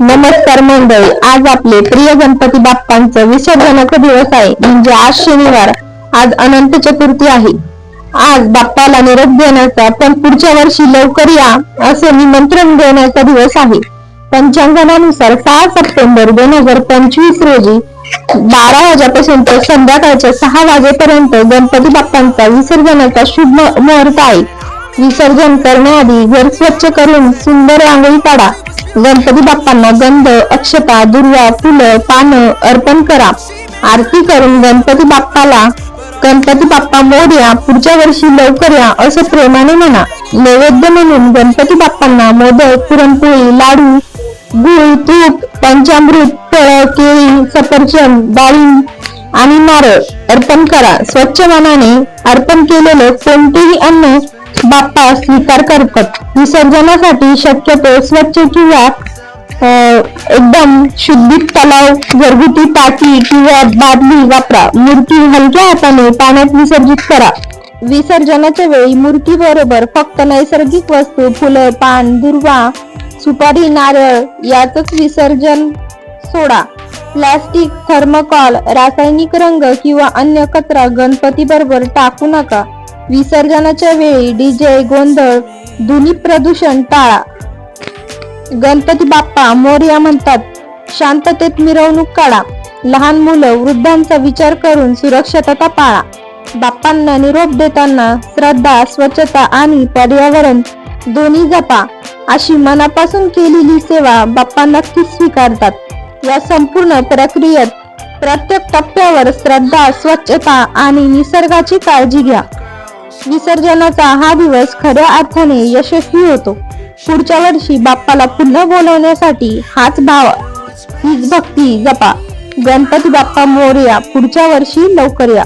नमस्कार मंडळी आज आपले प्रिय गणपती बाप्पांचं विसर्जनाचा दिवस आहे म्हणजे आज शनिवार आज अनंत चतुर्थी आहे. आज बाप्पाला निरोप देण्याचा पण पुढच्या वर्षी लवकर या असे निमंत्रण देण्याचा दिवस आहे. पंचांगणानुसार सहा सप्टेंबर दोन हजार पंचवीस रोजी बारा वाजेपासून ते संध्याकाळच्या सहा वाजेपर्यंत गणपती बाप्पांचा विसर्जनाचा शुभ मुहूर्त आहे. विसर्जन करण्याआधी घर स्वच्छ करून सुंदर रांगोळी काढा. गणपती बाप्पांना गंध अक्षता दुर्वा फुलं पानं अर्पण करा. आरती करून गणपती बाप्पाला गणपती बाप्पा मोड्या पुढच्या वर्षी लवकर या असं प्रेमाने म्हणा. नैवेद्य म्हणून गणपती बाप्पांना मोदक पुरणपोळी लाडू गुळ तूप पंचामृत तळ केळी सफरचंद डाळिंब आणि नारळ अर्पण करा. स्वच्छ मनाने अर्पण केलेलं कोणतेही अन्न बाप्पा स्वीकार करतात. विसर्जनासाठी शक्यतो स्वच्छ किंवा एकदम शुद्धित तलाव घरगुती टाकी किंवा बादली वापरा. मूर्ती हलक्या हाताने पाण्यात विसर्जित करा. विसर्जनाच्या वेळी मूर्ती बरोबर फक्त नैसर्गिक वस्तू फुलं पान दुर्वा सुपारी नारळ याच विसर्जन सोडा. प्लास्टिक थर्मकॉल रासायनिक रंग किंवा अन्य कचरा गणपती बरोबर टाकू नका. विसर्जनाच्या वेळी डीजे गोंधळ ध्वनी प्रदूषण टाळा. गणपती बाप्पा मोरया म्हणतात शांततेत मिरवणूक काढा. लहान मुलं वृद्धांचा विचार करून सुरक्षितता पाळा. बाप्पांना निरोप देताना श्रद्धा स्वच्छता आणि पर्यावरण दोन्ही जपा. अशी मनापासून केलेली सेवा बाप्पा नक्कीच स्वीकारतात. या संपूर्ण प्रक्रियेत प्रत्येक टप्प्यावर श्रद्धा स्वच्छता आणि निसर्गाची काळजी घ्या. विसर्जनाचा हा दिवस खऱ्या अर्थाने यशस्वी होतो. पुढच्या वर्षी बाप्पाला पुन्हा बोलवण्यासाठी हाच भाव हीच भक्ती जपा. गणपती बाप्पा मोरया पुढच्या वर्षी लवकर या.